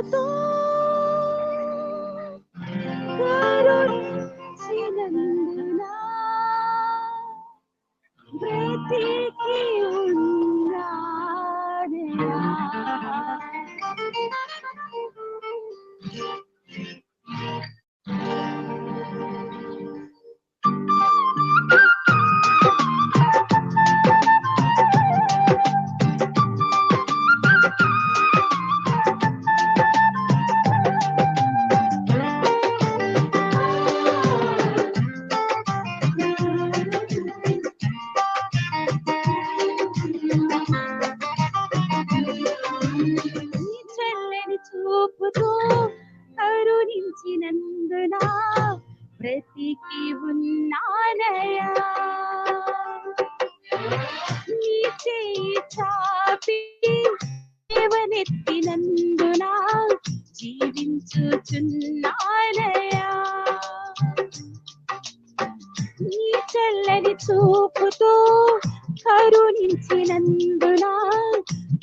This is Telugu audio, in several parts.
చూపుతూ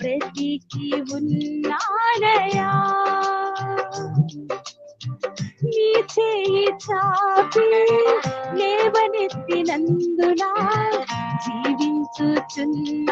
బ్రతికి ఉన్నానయా నీ చేయి చాపి లేవనెత్తినందున జీవించుచున్నానయా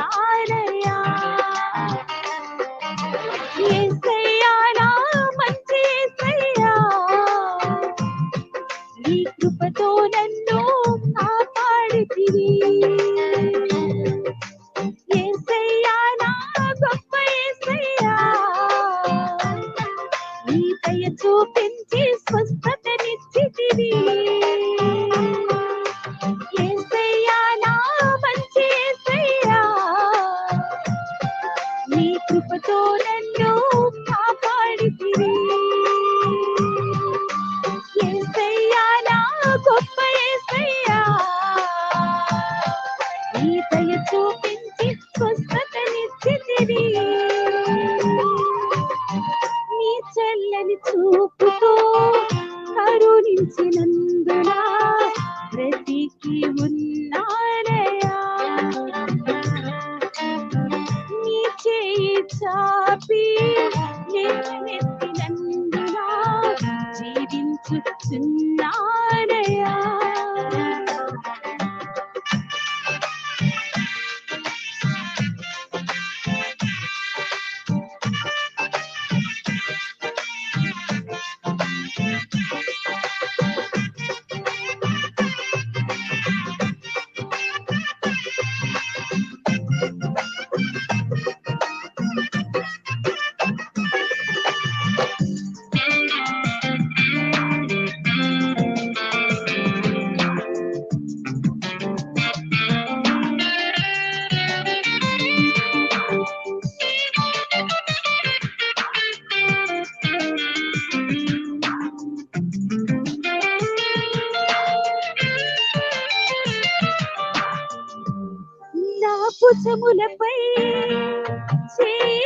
పాదములపై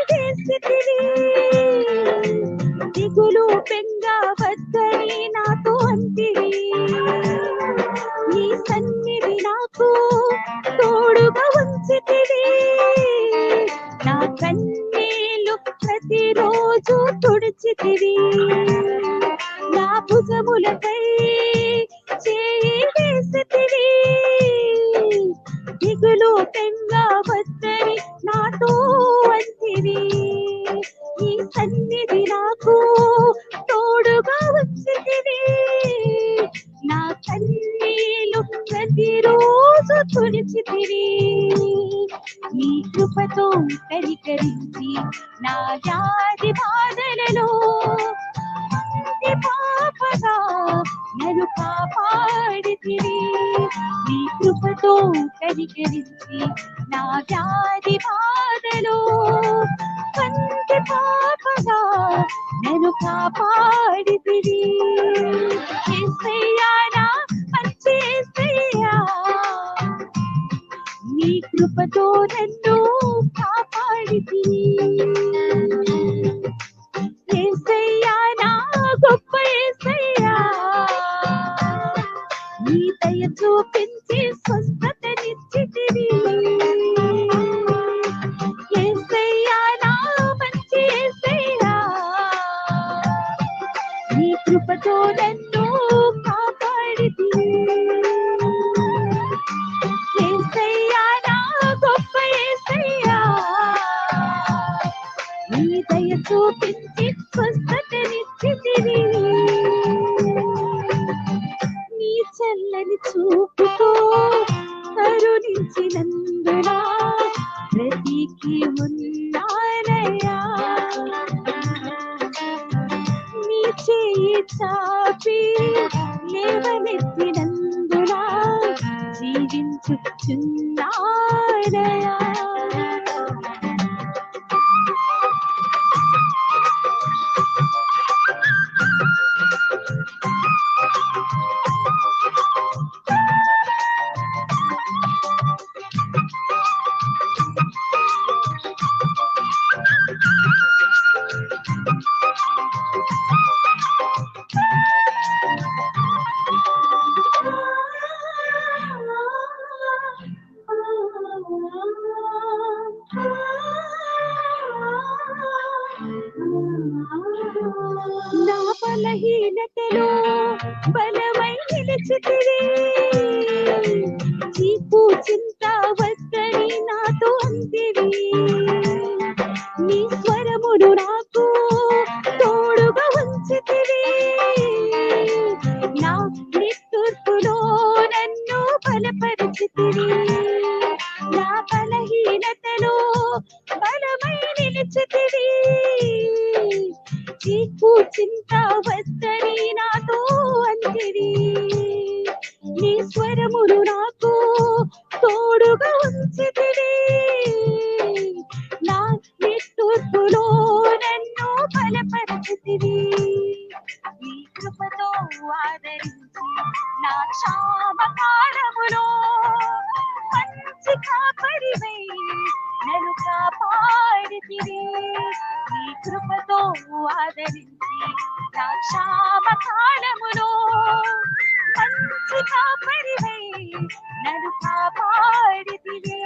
చేసితివి దిగులు బెంగ వద్దని నాతో అంటివి నీ సన్నిధి నాకు తోడుగా ఉంచితివి నా కన్నీళ్ళు ప్రతిరోజు తుడిచితివి నా భుజములపై ప్రతిరోజు తులిచి తిరి నీ కృపతో కరికరించి నా జాతి బాధలలో పాపగా నన్ను కాపాడితివి నీ కృపతో కరికరించి నా జాతి బాధలో కంటి పాపగా నన్ను కాపాడితివి కృపతో నన్ను కాపాడి గొప్ప ఏసయ్యా. చూపించి స్వస్థతనిచ్చితివి. ఏసయ్యా కృపతో నన్ను కాపాడి నీకు చింత వస్తని నాతో అంతివి నీ స్వరమును నాకు తోడుగా ఉంచితివి. నా నిట్టూర్పులో నన్ను బలపరిచితివి. నా బలహీనతలో బలమై నిలిచితివి. నీకు చింత వస్తని నాతో అంతివి నీ స్వరమును నాకు బలపరచితివి నీ కృపతో ఆదరించి నా క్షామ కాలములో మంచి కాపరివై నన్ను కాపాడితివి. నీ కృపతో ఆదరించి నా క్షామ కాలములో మంచి కాపరివై నన్ను కాపాడితివి.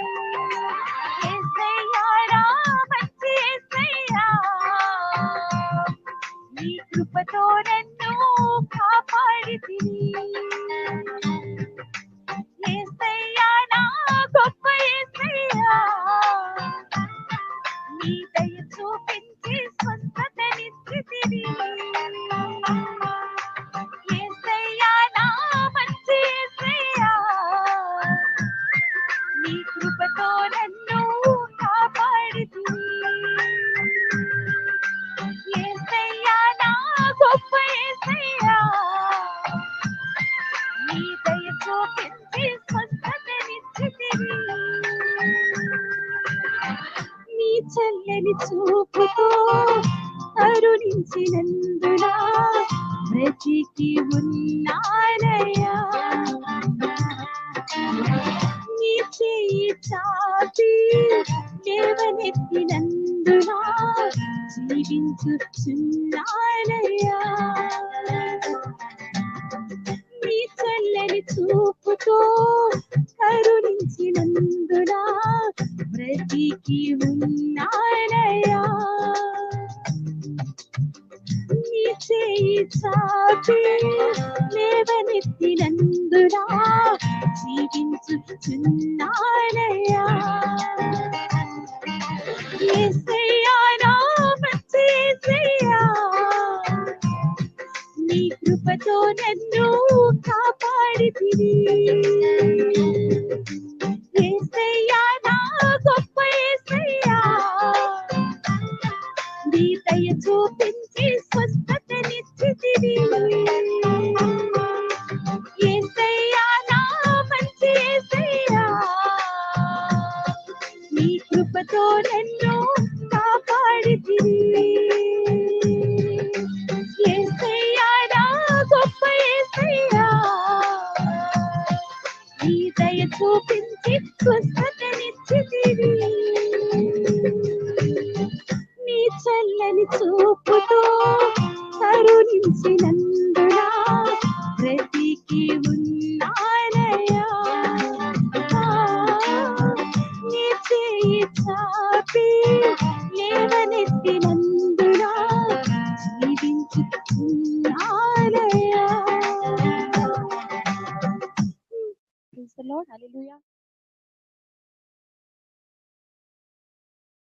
చల్లని చూపుతో కరుణించినందున బ్రతికి ఉన్నానయ్యా. నీ చేయి చాపి లేవనెత్తినందున జీవించుచున్నానయ్యా. నీ చల్లని చూపుతో చూపించి స్వస్థతనిచ్చితివి ఏసయ్యా నా మంచి ఏసయ్యా. నీ కృపతో నన్ను కాపాడితివి. ఏసయ్యా నా గొప్ప ఏసయ్యా. నీ దయ చూపించి స్వస్థత